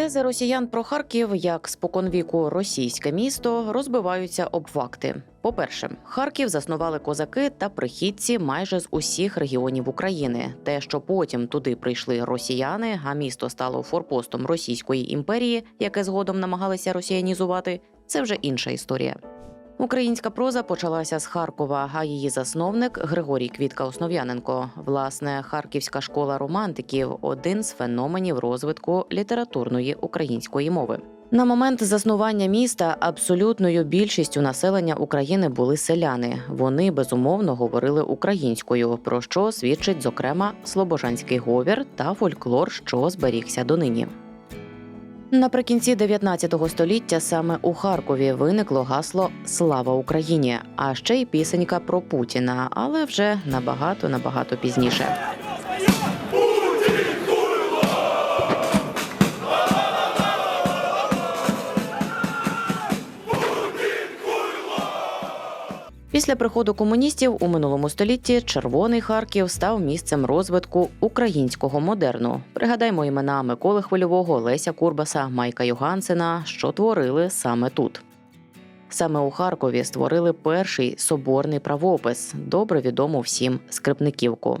Тези росіян про Харків як споконвіку російське місто розбиваються об факти. По-перше, Харків заснували козаки та прихідці майже з усіх регіонів України. Те, що потім туди прийшли росіяни, а місто стало форпостом Російської імперії, яке згодом намагалися росіянізувати, це вже інша історія. Українська проза почалася з Харкова, а її засновник Григорій Квітка Основ'яненко. Власне, Харківська школа романтиків один з феноменів розвитку літературної української мови. На момент заснування міста абсолютною більшістю населення України були селяни. Вони безумовно говорили українською, про що свідчить зокрема слобожанський говір та фольклор, що зберігся донині. Наприкінці 19 століття саме у Харкові виникло гасло Слава Україні, а ще й пісенька про Путіна, але вже набагато набагато пізніше. Після приходу комуністів у минулому столітті Червоний Харків став місцем розвитку українського модерну. Пригадаймо імена Миколи Хвильового, Леся Курбаса, Майка Йогансена, що творили саме тут. Саме у Харкові створили перший соборний правопис, добре відому всім скрипниківку.